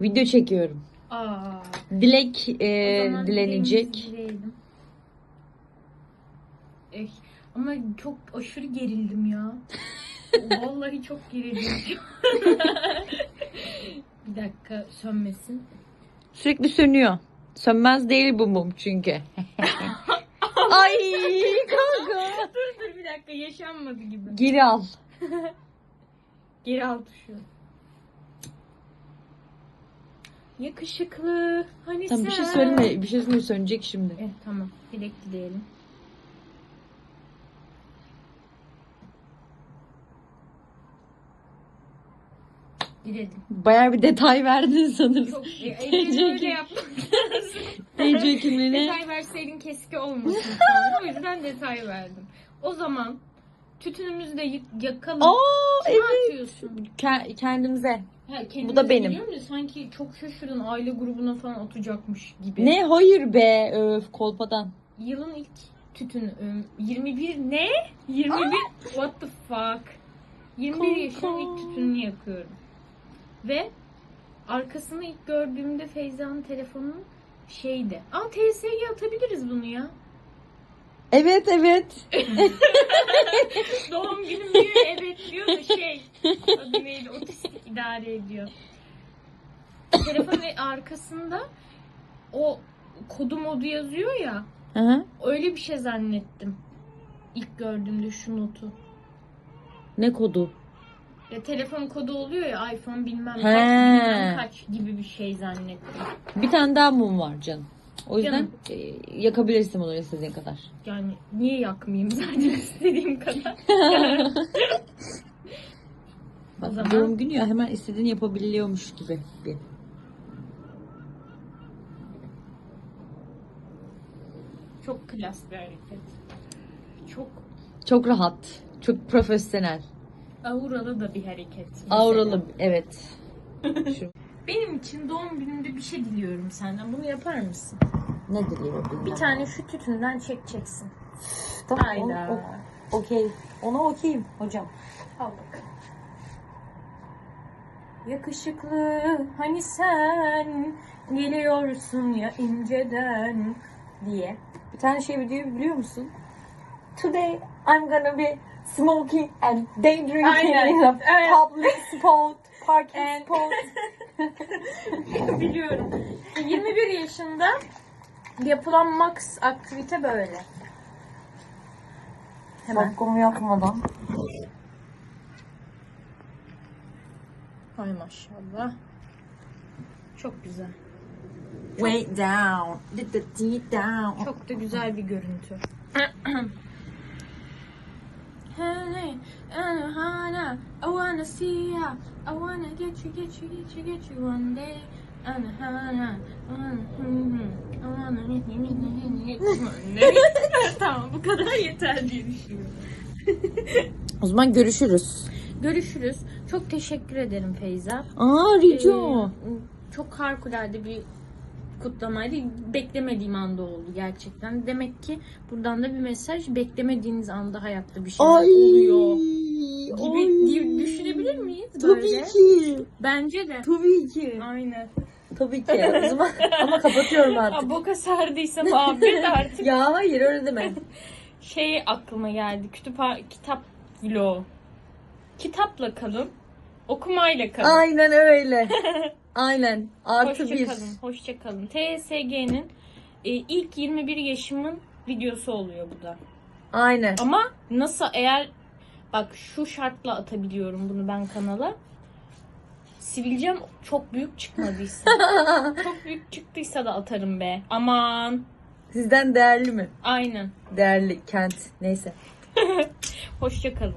Video çekiyorum. Aa. Dilek e, dilenecek. Eh, ama çok aşırı gerildim ya. Vallahi çok gerildim. Bir dakika sönmesin. Sürekli sönüyor. Sönmez değil bu mum çünkü. Ay kanka. Dur dur bir dakika yaşanmadı gibi. Geri al. Geri al tuşu. Yakışıklı. Hani Tamam bir şey söyleme. Bir şey söyleme sönecek şimdi. Eh, tamam. Dilek dileyelim. Diledim. Bayağı bir detay verdin sanırım. Çok e, elini öyle yapmak lazım. Kimliğine. detay verseydin keski olmasın. O yüzden detay verdim. O zaman tütünümüzü de yakalım. Aa Kime evet. atıyorsun? Ke- kendimize. Ha, Bu da benim. biliyor musun? Sanki çok şaşırdın aile grubuna falan atacakmış gibi. Ne? Hayır be. Öf kolpadan. Yılın ilk tütünü. ım, 21 ne? 21 what the fuck? 21 yaşın Kanka. ilk tütününü yakıyorum. Ve arkasını ilk gördüğümde Feyza'nın telefonu şeydi. Aa TSG atabiliriz bunu ya. Evet evet. Doğum günüm diyor evet diyor da şey adı neydi otistik idare ediyor. Telefonun arkasında o kodu modu yazıyor ya Hı hı. öyle bir şey zannettim. İlk gördüğümde şu notu. Ne kodu? Ya telefon kodu oluyor ya iPhone bilmem He. kaç bilmem kaç gibi bir şey zannettim. Bir tane daha mum var canım. O yüzden e, yakabilirsin bunu istediğin kadar. Yani niye yakmayayım zaten istediğim kadar. Bak, zaman- Doğum günü ya hemen istediğini yapabiliyormuş gibi. Bir. Çok klas bir hareket. Çok Çok rahat. Çok profesyonel. auralı da bir hareket. mesela. Auralı evet. Şu. Benim için doğum gününde bir şey diliyorum senden. Bunu yapar mısın? Ne diliyorum? Bir tane şu tütünden çekeceksin. Tamam. Hayda. o- o- Okey. Ona okeyim hocam. Al. Yakışıklı hani sen geliyorsun ya inceden diye. Bir tane şey biliyor, biliyor musun? Today I'm gonna be smoking and day drinking Aynen, in a public spot, And- spot. Biliyorum. 21 yaşında yapılan max aktivite böyle. Hemen. Şapkamı yapmadan. Ay maşallah. Çok güzel. Way down. Deep down. Çok da güzel bir görüntü. I wanna see ya. I wanna get you, get you, get you, get you one day. Ana hana, ana hı hı. I wanna get you, get you, get you one day. tamam bu kadar yeter diye düşünüyorum. O zaman görüşürüz. Görüşürüz. Çok teşekkür ederim Feyza. Aa rica. Ee, çok harikulade bir kutlamaydı. Beklemediğim anda oldu gerçekten. Demek ki buradan da bir mesaj beklemediğiniz anda hayatta bir şeyler Ay. oluyor gibi diye düşünebilir miyiz böyle? Tabii ki. Bence de. Tabii ki. Aynen. Tabii ki. O zaman ama kapatıyorum artık. Ha, boka sardıysa muhabbet artık. ya hayır öyle deme. Şey aklıma geldi. Kütüphane kitap vlogu. Kitapla kalın. Okumayla kalın. Aynen öyle. Aynen. Artı Hoşça bir. kalın. Hoşça kalın. TSG'nin e, ilk 21 yaşımın videosu oluyor bu da. Aynen. Ama nasıl eğer bak şu şartla atabiliyorum bunu ben kanala. Sivilcem çok büyük çıkmadıysa. çok büyük çıktıysa da atarım be. Aman. Sizden değerli mi? Aynen. Değerli kent. Neyse. Hoşça kalın.